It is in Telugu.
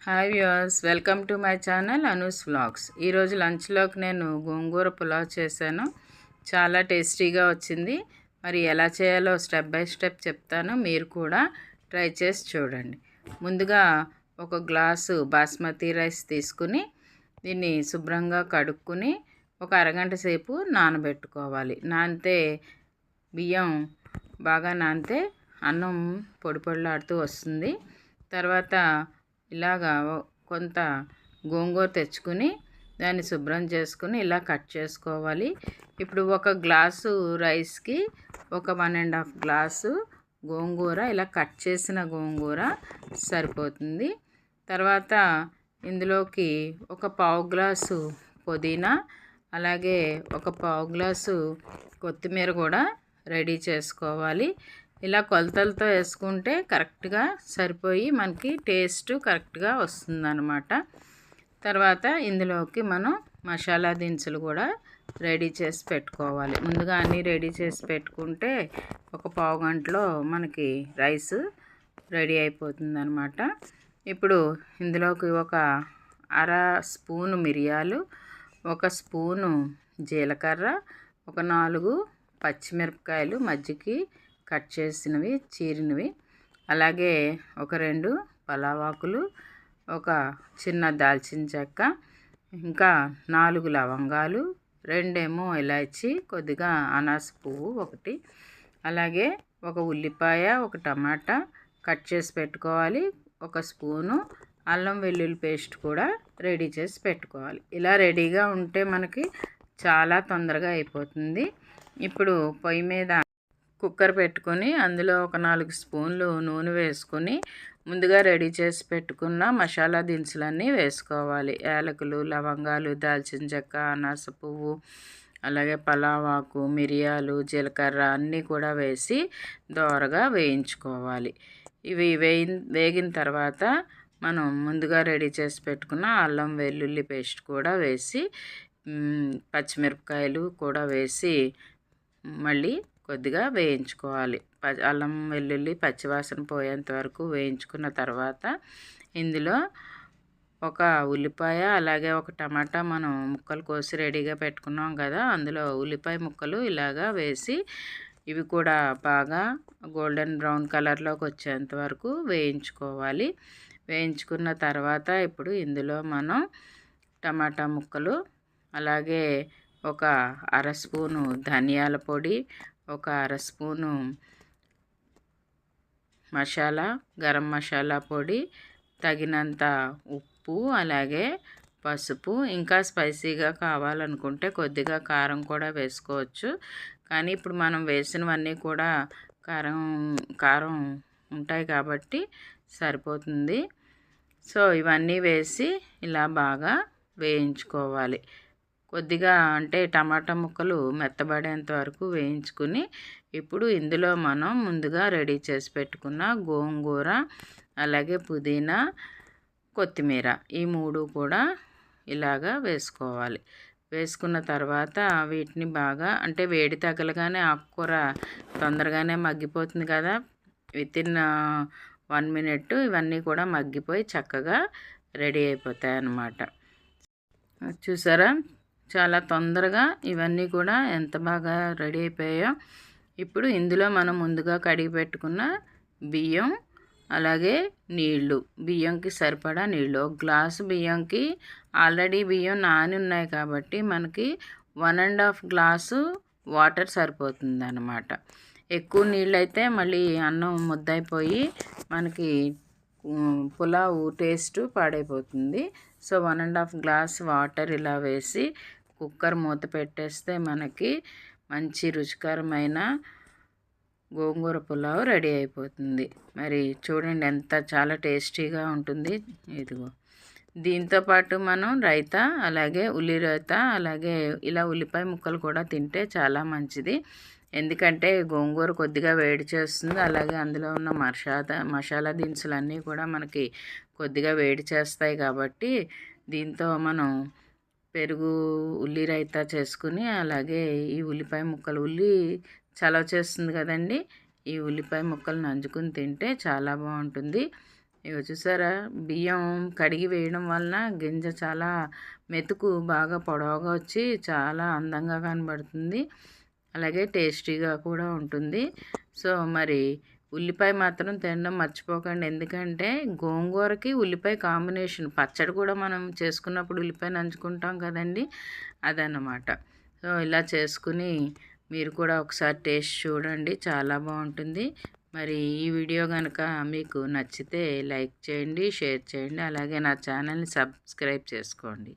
Hi viewers welcome to my channel Anu's vlogs ఈరోజు లంచ్లోకి నేను గోంగూర పులావ్ చేశాను. చాలా టేస్టీగా వచ్చింది. మరి ఎలా చేయాలో స్టెప్ బై స్టెప్ చెప్తాను. మీరు కూడా ట్రై చేసి చూడండి. ముందుగా ఒక గ్లాసు బాస్మతి రైస్ తీసుకుని దీన్ని శుభ్రంగా కడుక్కుని ఒక అరగంట సేపు నానబెట్టుకోవాలి. నానితే బియ్యం బాగా నానితే అన్నం పొడి పొడిలాడుతూ వస్తుంది. తర్వాత ఇలాగా కొంత గోంగూర తెచ్చుకుని దాన్ని శుభ్రం చేసుకుని ఇలా కట్ చేసుకోవాలి. ఇప్పుడు ఒక గ్లాసు రైస్కి ఒక వన్ అండ్ హాఫ్ గ్లాసు గోంగూర ఇలా కట్ చేసిన గోంగూర సరిపోతుంది. తర్వాత ఇందులోకి ఒక పావు గ్లాసు పుదీనా అలాగే ఒక పావు గ్లాసు కొత్తిమీర కూడా రెడీ చేసుకోవాలి. ఇలా కొలతలతో వేసుకుంటే కరెక్ట్గా సరిపోయి మనకి టేస్ట్ కరెక్ట్గా వస్తుందన్నమాట. తర్వాత ఇందులోకి మనం మసాలా దినుసులు కూడా రెడీ చేసి పెట్టుకోవాలి. ముందుగా అన్నీ రెడీ చేసి పెట్టుకుంటే ఒక పావు గంటలో మనకి రైస్ రెడీ అయిపోతుంది అనమాట ఇప్పుడు ఇందులోకి ఒక అర స్పూను మిరియాలు ఒక స్పూను జీలకర్ర ఒక నాలుగు పచ్చిమిరపకాయలు మజ్జికి కట్ చేసినవి చీరినవి. అలాగే ఒక రెండు పలావాకులు ఒక చిన్న దాల్చిన చెక్క ఇంకా నాలుగు లవంగాలు రెండేమో ఇలాచి కొద్దిగా అనాస పువ్వు ఒకటి. అలాగే ఒక ఉల్లిపాయ ఒక టమాటా కట్ చేసి పెట్టుకోవాలి. ఒక స్పూను అల్లం వెల్లుల్లి పేస్ట్ కూడా రెడీ చేసి పెట్టుకోవాలి. ఇలా రెడీగా ఉంటే మనకి చాలా తొందరగా అయిపోతుంది. ఇప్పుడు పొయ్యి మీద కుక్కర్ పెట్టుకొని అందులో ఒక నాలుగు స్పూన్లు నూనె వేసుకొని ముందుగా రెడీ చేసి పెట్టుకున్న మసాలా దినుసులన్నీ వేసుకోవాలి. యాలకులు లవంగాలు దాల్చిన చెక్క అనాస పువ్వు అలాగే పలావాకు మిరియాలు జీలకర్ర అన్నీ కూడా వేసి దోరగా వేయించుకోవాలి. ఇవి వేయి వేగిన తర్వాత మనం ముందుగా రెడీ చేసి పెట్టుకున్న అల్లం వెల్లుల్లి పేస్ట్ కూడా వేసి పచ్చిమిరపకాయలు కూడా వేసి మళ్ళీ కొద్దిగా వేయించుకోవాలి. ప- అల్లం వెల్లుల్లి పచ్చివాసన పోయేంత వరకు వేయించుకున్న తర్వాత ఇందులో ఒక ఉల్లిపాయ అలాగే ఒక టమాటా మనం ముక్కలు కోసి రెడీగా పెట్టుకున్నాం కదా అందులో ఉల్లిపాయ ముక్కలు ఇలాగా వేసి ఇవి కూడా బాగా గోల్డెన్ బ్రౌన్ కలర్లోకి వచ్చేంత వరకు వేయించుకోవాలి. వేయించుకున్న తర్వాత ఇప్పుడు ఇందులో మనం టమాటా ముక్కలు అలాగే ఒక అర స్పూను ధనియాల పొడి ఒక అర స్పూను మసాలా గరం మసాలా పొడి తగినంత ఉప్పు అలాగే పసుపు. ఇంకా స్పైసీగా కావాలనుకుంటే కొద్దిగా కారం కూడా వేసుకోవచ్చు. కానీ ఇప్పుడు మనం వేసినవన్నీ కూడా కారం కారం ఉంటాయి కాబట్టి సరిపోతుంది. సో ఇవన్నీ వేసి ఇలా బాగా వేయించుకోవాలి. కొద్దిగా అంటే టమాటా ముక్కలు మెత్తబడేంత వరకు వేయించుకుని ఇప్పుడు ఇందులో మనం ముందుగా రెడీ చేసి పెట్టుకున్న గోంగూర అలాగే పుదీనా కొత్తిమీర ఈ మూడు కూడా ఇలాగా వేసుకోవాలి. వేసుకున్న తర్వాత వీటిని బాగా అంటే వేడి తగలగానే ఆకుకూర తొందరగానే మగ్గిపోతుంది కదా. విత్ ఇన్ వన్ మినిట్ ఇవన్నీ కూడా మగ్గిపోయి చక్కగా రెడీ అయిపోతాయి అన్నమాట చూసారా? చాలా తొందరగా ఇవన్నీ కూడా ఎంత బాగా రెడీ అయిపోయాయో. ఇప్పుడు ఇందులో మనం ముందుగా కడిగి పెట్టుకున్న బియ్యం అలాగే నీళ్ళు. బియ్యంకి సరిపడా నీళ్ళు. ఒక గ్లాసు బియ్యంకి ఆల్రెడీ బియ్యం నాని ఉన్నాయి కాబట్టి మనకి one and half glass water సరిపోతుంది అనమాట ఎక్కువ నీళ్ళు అయితే మళ్ళీ అన్నం ముద్దయిపోయి మనకి పులావు టేస్ట్ పాడైపోతుంది. So one and half glass water ఇలా వేసి కుక్కర్ మూత పెట్టేస్తే మనకి మంచి రుచికరమైన గోంగూర పులావ్ రెడీ అయిపోతుంది. మరి చూడండి ఎంత చాలా టేస్టీగా ఉంటుంది. ఇదిగో. దీంతో పాటు మనం రైతా అలాగే ఉల్లి రైతా అలాగే ఇలా ఉల్లిపాయ ముక్కలు కూడా తింటే చాలా మంచిది. ఎందుకంటే గోంగూర కొద్దిగా వేడి చేస్తుంది. అలాగే అందులో ఉన్న మసాలా మసాలా దినుసులన్నీ కూడా మనకి కొద్దిగా వేడి చేస్తాయి కాబట్టి దీంతో మనం పెరుగు ఉల్లి రైతా చేసుకుని అలాగే ఈ ఉల్లిపాయ ముక్కలు ఉల్లి చలవ చేస్తుంది కదండి. ఈ ఉల్లిపాయ ముక్కలు నంచుకుని తింటే చాలా బాగుంటుంది. ఇగో చూసారా బియ్యం కడిగి వేయడం వలన గింజ చాలా మెతుకు బాగా పొడవుగా వచ్చి చాలా అందంగా కనబడుతుంది. అలాగే టేస్టీగా కూడా ఉంటుంది. సో మరి ఉల్లిపాయ మాత్రం తినడం మర్చిపోకండి. ఎందుకంటే గోంగూరకి ఉల్లిపాయ కాంబినేషన్ పచ్చడి కూడా మనం చేసుకున్నప్పుడు ఉల్లిపాయ నంచుకుంటాం కదండి అదన్నమాట. సో ఇలా చేసుకుని మీరు కూడా ఒకసారి టేస్ట్ చూడండి చాలా బాగుంటుంది. మరి ఈ వీడియో కనుక మీకు నచ్చితే లైక్ చేయండి షేర్ చేయండి అలాగే నా ఛానల్ని సబ్స్క్రైబ్ చేసుకోండి.